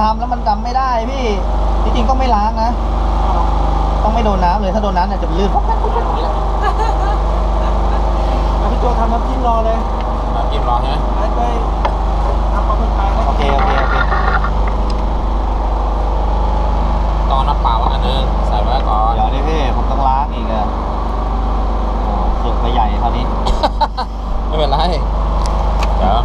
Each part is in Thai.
ทำแล้วมันจำไม่ได้พี่ที่จริงต้องไม่ล้างนะอ๋อต้องไม่โดนน้ำเลยถ้าโดนน้ำเนี่ยจะลื่นป๊อกแป๊กป๊อกแป๊กเอาพี่โจทำน้ำจิ้มรอเลยแบบจิ้มรอใช่ไหมให้ไปทำปลาหมึกไปให้ โอเคโอเคโอเค ต้องเอาน้ำเปล่าอันนึงใส่ไว้ก่อน เดี๋ยวนี่พี่ผมต้องล้างอีกอะโอ้สุดไปใหญ่คราวนี้ ไม่เป็นไรเดี๋ยว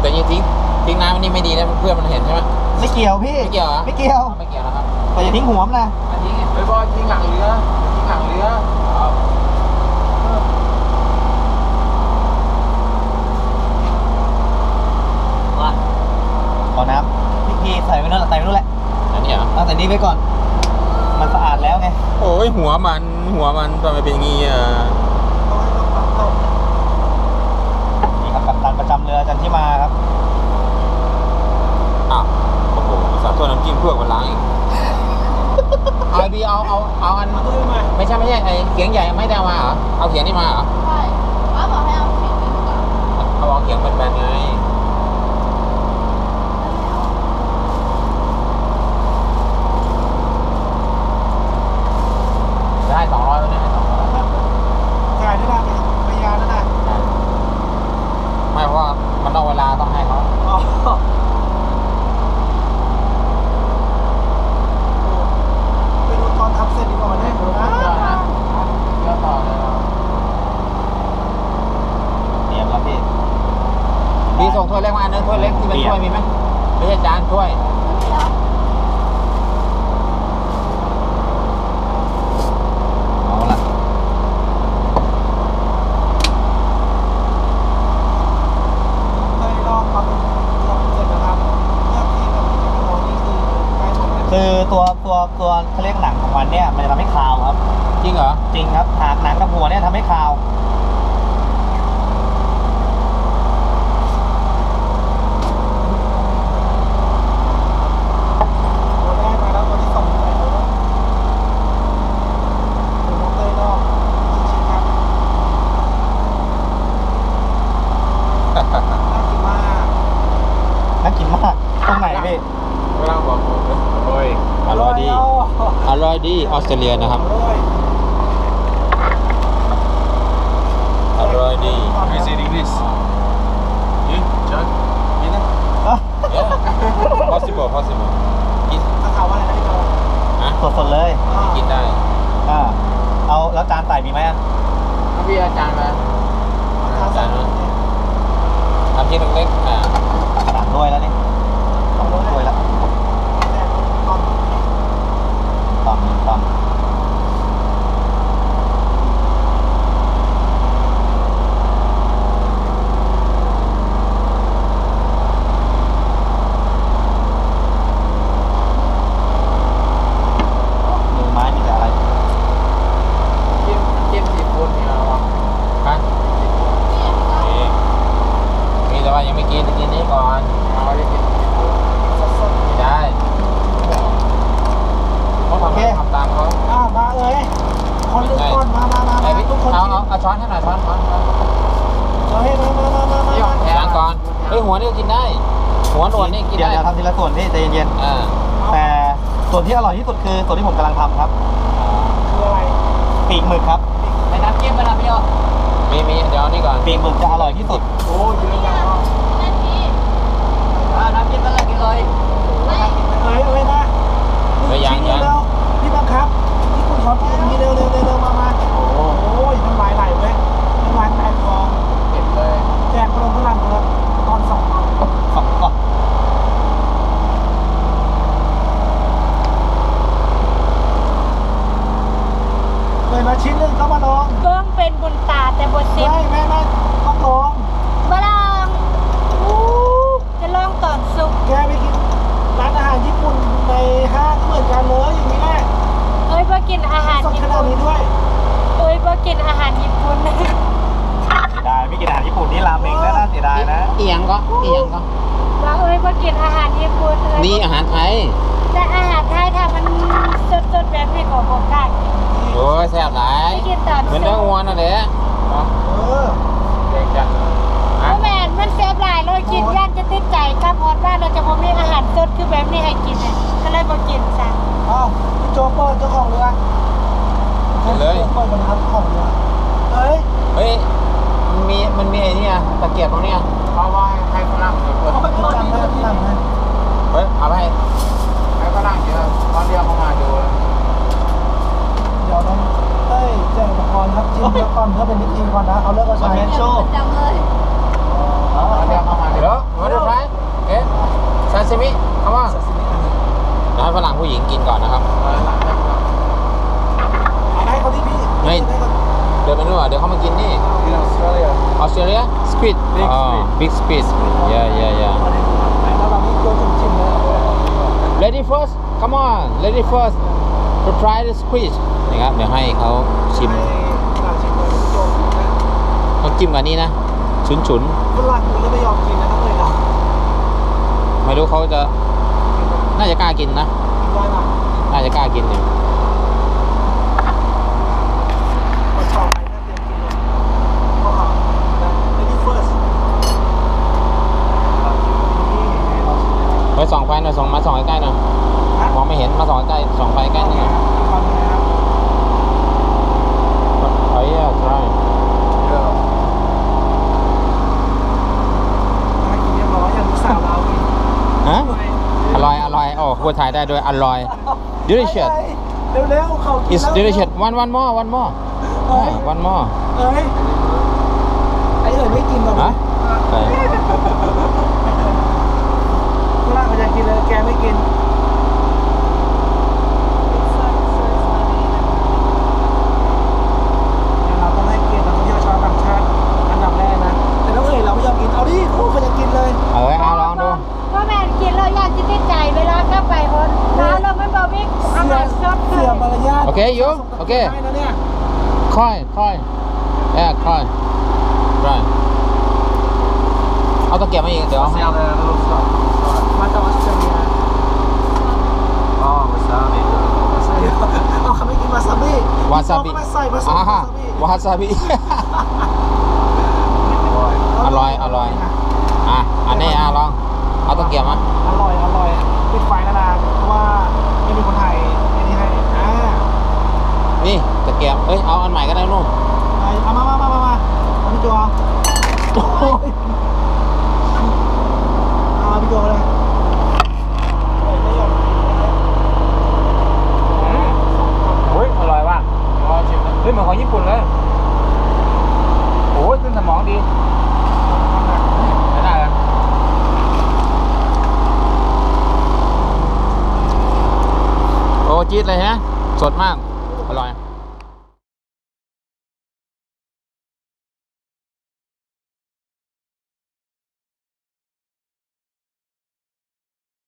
แต่ยังทิ้งทิ้งน้ำอันนี้ไม่ดีนะเพื่อนมันเห็นใช่ไหม ไม่เกี่ยวพี่ ไม่เกี่ยวเหรอ ไม่เกี่ยว ไม่เกี่ยวนะครับ แต่อย่าทิ้งหัวมันนะอันนี้ไปบอยทิ้งหลังเรือทิ้งหลังเรือครับว่าขอน้ำพี่พี่ใส่ไว้นู่นใส่ไว้นู่นแหละอันนี้เหรอเอาใส่นี้ไว้ก่อน มันสะอาดแล้วไงโอ้ยหัวมันหัวมันทำไมเป็นอย่างงี้อะต้องให้ต้องปรับตกนี่ครับกัปตันประจำเรือจันทิมาครับอ้าวโอ้โหสาตัวน้ำจิ้มเพื่อมาล้างอีก เอาบีเอาเอาเอาอันเอาด้วยมาไม่ใช่ไม่ใช่ไอ้เขียงใหญ่ไม่ได้เอามาเหรอเอาเขียงนี่มาเหรอ ใช่ป้าบอกให้เอาผิดดีกว่า เอาเอาเขียงแบนๆไงได้สองร้อยแล้วเนี่ยให้สองร้อย จ่ายด้วยนะไปยาด้วยนะ ไม่เพราะว่ามันนอกเวลาต้องให้เขา อ๋อไปดูตอนทำเสร็จดีกว่ามันได้หมดนะ เยอะต่อเลยเรา เตรียมแล้วพี่ มีส่งถ้วยเล็กมาอัน นึงถ้วยเล็กที่เป็นถ้วยมีไหมไม่ใช่จานถ้วยไม่มีแล้วเอาละเคยลองตอนทำเสร็จนะครับเลือกที่แบบจะเป็นของนี่คือใกล้หมดแล้วคือตัวตัวตัวเขาเรียกหนังของมันเนี่ย มันจะทำให้คาวครับ จริงเหรอ จริงครับหากหนังกับหัวเนี่ยทำให้คาวตัวแรกมาแล้วตัวที่สองไปแล้วก็ดูน้องเต้ยรอบชิคๆครับน่ากินมาก น่า กินมาก ตรงไหนพี่เวลาบอกผมโอ้ยอร่อยดี อร่อยดีออสเตรเลียนะครับ อร่อยอร่อยดี Is it English you Chuck you know yeah possible possible กินถ้าถามว่าอะไรนะพี่โจฮะสดๆเลยกินได้อ่าเอาแล้วจานใส่มีไหมอะเอาพี่อาจารย์มาทานจานนู้นทำชิ้นเล็กๆอ่า สามด้วยแล้วนี่สองด้วยแล้วตอ กินกินนี้ก่อนเอาไปกินสดๆไม่ได้เขาทำทำตามเขาอ่ามาเลยคนลุกคนมามามาทุกคนเอาเอาเอาช้อนให้หน่อยช้อนช้อนช้อนเฮ้ยมามามามามาแทงก่อนเฮ้ยหัวนี่กินได้ หัวหนวดนี่กินได้เดี๋ยวทำทีละส่วนพี่ใจเย็นๆแต่ส่วนที่อร่อยที่สุดคือส่วนที่ผมกำลังทำครับคืออะไรปีกหมึกครับไปน้ำจิ้มไปน้ำพี่อ๋อมีมีเดี๋ยวนี่ก่อนปีกหมึกจะอร่อยที่สุดโอ้ยเยอะจัง น้ำจิ้มไปเลยกินเลยเอ้ยเอ้ยนะเฮ้ยยังชิ้นยังเร็วๆพี่บังคับที่คุณขอกินมีเร็วๆเร็วๆมามาโอ้โหน้ำลายไหลเว้ยน้ำลายแตกฟอง เห็นเลย แจกพลังพลังเลยตอนสอง ขอบคุณ เลยมาชิ้นหนึ่งก็มาลอง เบิ้งเป็นบุญตาแต่บทสิบ ไม่ไม่ไม่ต้องลอง มาลองจะลองตอนสุก แกไปกินร้านอาหารญี่ปุ่นในห้างก็เหมือนกันเลยอย่างนี้แหละ เอ้ยบ่กินอาหาร สด ญี่ ขนาด ปุ่น นี้ด้วย เอ้ยบ่ กินอาหารญี่ปุ่นเสียดายไม่กินอาหารญี่ปุ่นนี่ราเมงก็น่าเสียดายนะเอียงก็เอียงก็ว่าเอ้ยบ่กินอาหารญี่ปุ่นเอ้ยนี่อาหารไทย แต่อาหารไทยถ้ามันสดๆแบบนี้ก็บ่กล้ากินโอ้ยแซ่บหลายไม่กินตอนเหมือนเนื้อวัวนั่นแหละเออเด็กจังโอ้แม่นมันแซ่บหลายเลยกินย่านจะติดใจกับฮอดว่าเราจะบ่มีอาหารสดคือแบบนี้ให้กินน่ะก็เลยบ่กินซะเอ้าพี่โจเปิดเจ้าของเรือ กินเลย เปิดบรรทัดของเรือเอ้ยเฮ้ยมันมีมันมีไอ้เนี่ยตะเกียบตรงเนี้ยเพราะว่าให้ฝรั่งเปิดเอาไปจำได้ที่หลังนะเฮ้ยเอาไปให้ให้ฝรั่งเยอะตอนเดียวเขามาดูแล้วเดี๋ยวต้องเอ้ยแจ้งอุปกรณ์ครับจิ้มแล้วก่อนเพื่อเป็นวิธีก่อนนะเอาเลิกก็มาใช้เมนโชว์ตอนเดียวเขามาดูเดี๋ยวมาดูไรเอ๊ะซาซิมิเอาว่าเดี๋ยวให้ฝรั่งผู้หญิงกินก่อนนะครับ หลังจากเรา เอาให้เขาที่พี่ ไม่เดินไปนู่นอะเดี๋ยวเขามากินนี่ที่ออสเตรเลียออสเตรเลียสควิด Big อ๋อ squid big squid yeah yeah yeah แล้วเรานี่โจจิ้มๆเลย ready first come on ready first to try the squid นะครับเดี๋ยวให้เขาชิมให้เราชิมเลยพี่โจนะต้องจิ้มกับนี้นะ ฉุนฉุนฝรั่งมันก็ไม่ยอมกินนะต้องเลยนะๆไม่รู้เขาจะ น่าจะกล้ากินนะ กินได้ป่ะน่าจะกล้ากินเนี่ย มาชอบไปน่าเตรียมกินเลยก็เอานะ lady first เราชิมนี่ให้เราชิมเลย ไว้ ส่องไฟหน่อยส่องมาส่องใกล้ๆหน่อยนะมองไม่เห็นมาส่องใกล้ๆส่องไฟใกล้ๆหน่อยฟังนะครับเฮ้ย try เยอะถ้ากินเรียบร้อยอย่างลูกสาวเราอีกฮะอร่อยอร่อยโอ้พูดไทยได้ด้วยอร่อย delicious เร็วๆเขากิน it's แล้ว delicious one one more one more เอ้ยอ่า one more เอ้ยไอ้เอ๋ยไม่กินหรอกฮะ เอ้ยฝรั่งมันจะกินเลยแกไม่กิน เราต้องให้เกียรตินักท่องเที่ยวชาวต่างชาติอันดับแรกนะ แต่น้องเอ๋ยเราไม่ยอมกิน เอาดิคู่มันจะกินเลย เอาไว้เอาลองดูว่าแม่นกินแล้วย่านจะติดใจเวลากลับไปฮอดร้านเรามันบ่มีอาหารสดเลเสียยมารยาทโอเคยูโอเคให้นะเนี่ยค่อยค่อยเอ้ยค่อย try เอาตะเกียบมาอีกเดี๋ยวเอาใมาจากออสเตรเลีย อ๋อไม่ทราบเอาเขาไม่กินวาซาบิวาซาบิไม่ใส่ผสมอ่าวาวาซาบิซาบิ อร่อยอร่อย อะ อันนี้อะลอง เอาตะเกียบมาอร่อย อร่อย ปิดไฟนานๆเพราะว่าไม่มีคนไทยอันนี้ให้อ่านี่ตะเกียบเอ้ย เอาอันใหม่ก็ได้นู่นเอามามามามามาเอาพี่โจเอาโอ้ยเอาพี่โจเลยโอ้ยไม่ยอม โอ้ย อร่อยว่ะ รอชิมนะ เฮ้ยเหมือนของญี่ปุ่นเลยโอ้ยขึ้นสมองดีได้แล้วโอ้จี๊ดเลยฮะ สดมาก